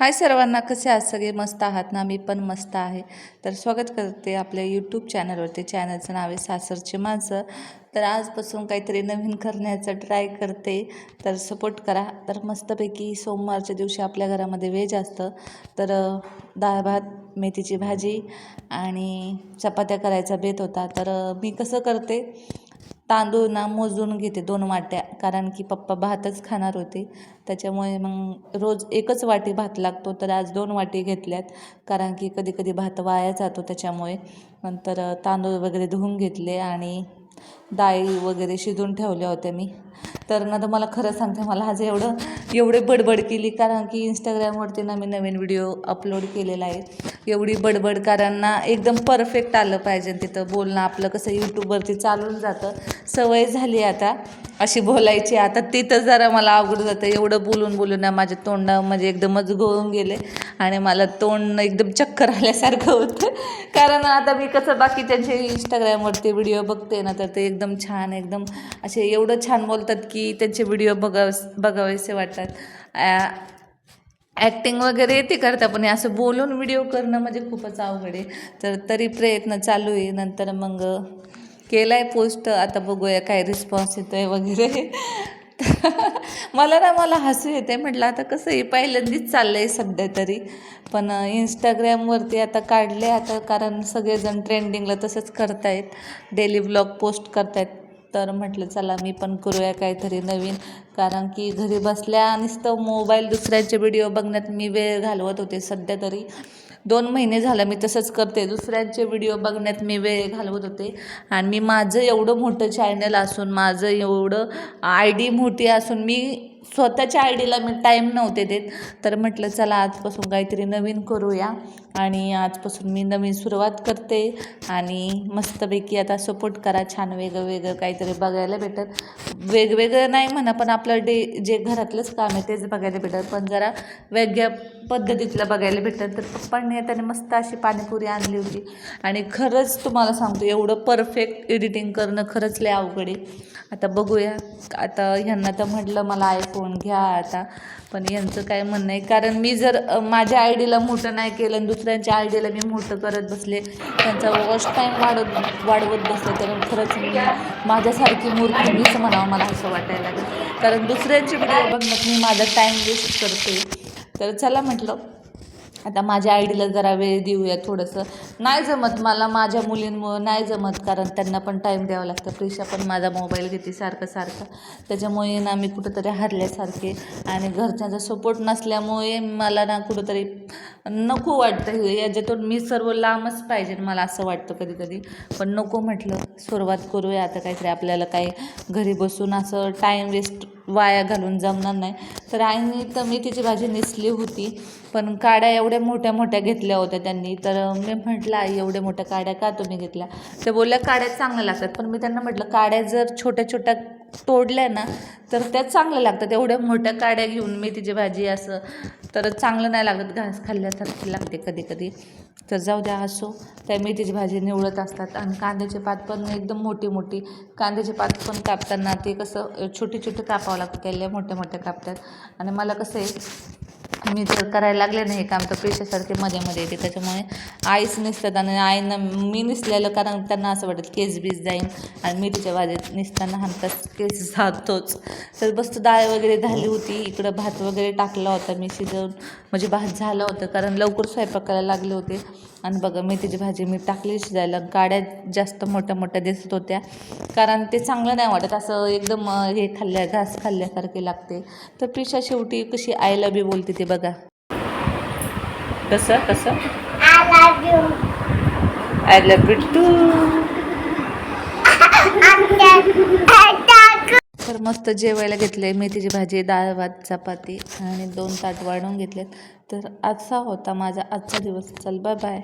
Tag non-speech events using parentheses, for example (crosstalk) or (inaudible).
हाय सर्वांना कसे आहात? सगळे मस्त आहात ना? मी पण मस्त आहे. तर स्वागत करते आपल्या यूट्यूब चॅनलवरती चॅनलचं नाव आहे सासरचे माणसं तर आजपासून काहीतरी नवीन करण्याचा ट्राय करते. तर सपोर्ट करा. तर मस्तपैकी सोमवारच्या दिवशी आपल्या घरामध्ये व्हेज असतं. तर डाळ भात मेथीची भाजी आणि चपात्या करायचा बेत होता. तर मी कसं करते? तांदूळ ना मोजून घेते दोन वाट्या कारण की पप्पा भातच खाणार होते. त्याच्यामुळे मग रोज एकच वाटी भात लागतो तर आज दोन वाटी घेतल्यात कारण की कधी कधी भात वाया जातो त्याच्यामुळे. नंतर तांदूळ वगैरे धुवून घेतले आणि डाळी वगैरे शिजून ठेवल्या होत्या मी. तर ना तर मला खरं सांगते मला आज एवढं एवढे बडबड केली कारण की इंस्टाग्रामवरती ना मी नवीन व्हिडिओ अपलोड केलेला आहे. एवढी बडबड कारण ना एकदम परफेक्ट आलं पाहिजे तिथं बोलणं आपलं कसं यूट्यूबवरती चालून जातं. सवय झाली आता अशी बोलायची. आता तिथं जरा मला अवघड जातं. एवढं बोलून बोलून ना माझे तोंड म्हणजे एकदमच गळून गेले. आणि मला तोंड एकदम चक्कर आल्यासारखं होतं. कारण आता मी कसं बाकीच्यांचे इंस्टाग्रामवरती व्हिडिओ बघते ना तर ते एकदम छान एकदम असे एवढं छान बोलतात की त्यांचे व्हिडिओ बघाव बघावेसे वाटतात. ॲक्टिंग वगैरे येते करता पण हे असं बोलून व्हिडिओ करणं म्हणजे खूपच अवघड आहे. तर तरी प्रयत्न चालू आहे. नंतर मग केला आहे पोस्ट आता बघूया काय रिस्पॉन्स येतो आहे वगैरे. (laughs) मला ना मला हसू येते म्हटलं आता कसं आहे पहिल्यांदाच चाललं आहे सध्या तरी. पण इंस्टाग्रामवरती आता काढले आता कारण सगळेजण ट्रेंडिंगला तसंच करतायत. डेली ब्लॉग पोस्ट करतायत. तर म्हटलं चला मी पण करूया काहीतरी नवीन. कारण की घरी बसल्या नुसतं मोबाईल दुसऱ्यांचे व्हिडिओ बघण्यात मी वेळ घालवत होते सध्या तरी. दोन महिने झालं मी तसंच करते. दुसऱ्यांचे व्हिडिओ बघण्यात मी वेळ घालवत होते. आणि मी माझं एवढं मोठं चॅनल असून माझं एवढं आय डी मोठी असून मी स्वतःच्या आय डीला मी टाईम नव्हते देत. तर म्हटलं चला आजपासून काहीतरी नवीन करूया. आणि आजपासून मी नवीन सुरुवात करते. आणि मस्तपैकी आता सपोर्ट करा छान वेगळं वेगळं काहीतरी बघायला भेटत वेगवेगळं नाही म्हणा पण आपलं डे जे घरातलंच काम आहे तेच बघायला भेटत पण जरा वेगळ्या पद्धतीतलं बघायला भेटत तर पप्पांनी त्याने मस्त अशी पाणीपुरी आणली होती. आणि खरंच तुम्हाला सांगतो एवढं परफेक्ट एडिटिंग करणं खरंच लय अवघड आहे. आता बघूया. आता ह्यांना तर म्हटलं मला आयफोन घ्या आता. पण यांचं काय म्हणणं आहे कारण मी जर माझ्या आय डीला मोठं नाही केलं आणि दुसऱ्यांच्या आय डीला मी मोठं करत बसले त्यांचा वॉच टाईम वाढत वाढवत बसले तर खरंच मी माझ्यासारखी मूर्ती मीच म्हणावं मला असं वाटायला लागलं. कारण दुसऱ्यांची व्हिडिओ बघण्यात मी माझा टाईम वेस्ट करते. तर चला म्हटलं आता माझ्या आयडीला जरा वेळ देऊया थोडंसं. नाही जमत मला माझ्या मुलींमुळं नाही जमत कारण त्यांना पण टाईम द्यावा लागतं. प्रिशा पण माझा मोबाईल घेते सारखं सारखं. त्याच्यामुळे ना मी कुठंतरी हरल्यासारखे आणि घरच्यांचा सपोर्ट नसल्यामुळे मला ना कुठंतरी नको वाटतं. हे याच्यातून मी सर्व लांबच पाहिजे मला असं वाटतं कधी कधी पण नको म्हटलं सुरुवात करूया. आता काहीतरी आपल्याला काही घरी बसून असं टाईम वेस्ट वाया घालून जमणार नाही. तर आईने तर मी तिची भाजी नेसली होती पण काड्या एवढ्या मोठ्या मोठ्या घेतल्या होत्या त्यांनी. तर मी म्हटलं आई एवढ्या मोठ्या काड्या का तुम्ही घेतल्या? त्या बोलल्या काड्या चांगल्या लागतात. पण मी त्यांना म्हटलं काड्या जर छोट्या छोट्या तोडल्या ना तर त्या चांगल्या लागतात एवढ्या मोठ्या काड्या घेऊन मी तिची भाजी असं तर चांगलं नाही लागत. घास खाल्ल्यासारखी लागते कधी कधी. तर जाऊ द्या असो. त्या मेथीची भाजी निवडत असतात. आणि कांद्याचे पात पण एकदम मोठी मोठी. कांद्याचे पात पण कापताना ते कसं छोटे छोटे कापावं लागतं त्याला मोठे मोठे कापतात. आणि मला कसं आहे मी जर करायला लागले ना हे काम तर पेशासारखे मध्ये मध्ये येते. त्याच्यामुळे आईच निसतात आणि आईनं मी निसलेलं कारण त्यांना असं वाटत केस बीस जाईन आणि मेथीच्या भाजीत निसताना हमखास केस जातोच तर बस डाळ वगैरे झाली होती इकडं भात वगैरे टाकला होता मी शिजवून. म्हणजे भात झालं होतं कारण लवकर स्वयंपाकाला लागले होते. आणि बघा मेथीची भाजी मी टाकली शिजायला. गाड्या जास्त मोठ्या मोठ्या दिसत होत्या. कारण ते चांगलं नाही वाटत. असं एकदम हे खाल्ल्या घास खाल्ल्यासारखे लागते. तर पिशा शेवटी कशी आईला बी बोलते ते बघा. कसं कसं? आय लव्ह यू टू तर मस्त जेवायला घेतले मेथीची भाजी डाळ भात चपाती आणि दोन ताट वाढवून घेतलेत. तर असा होता माझा आजचा दिवस. चल बाय बाय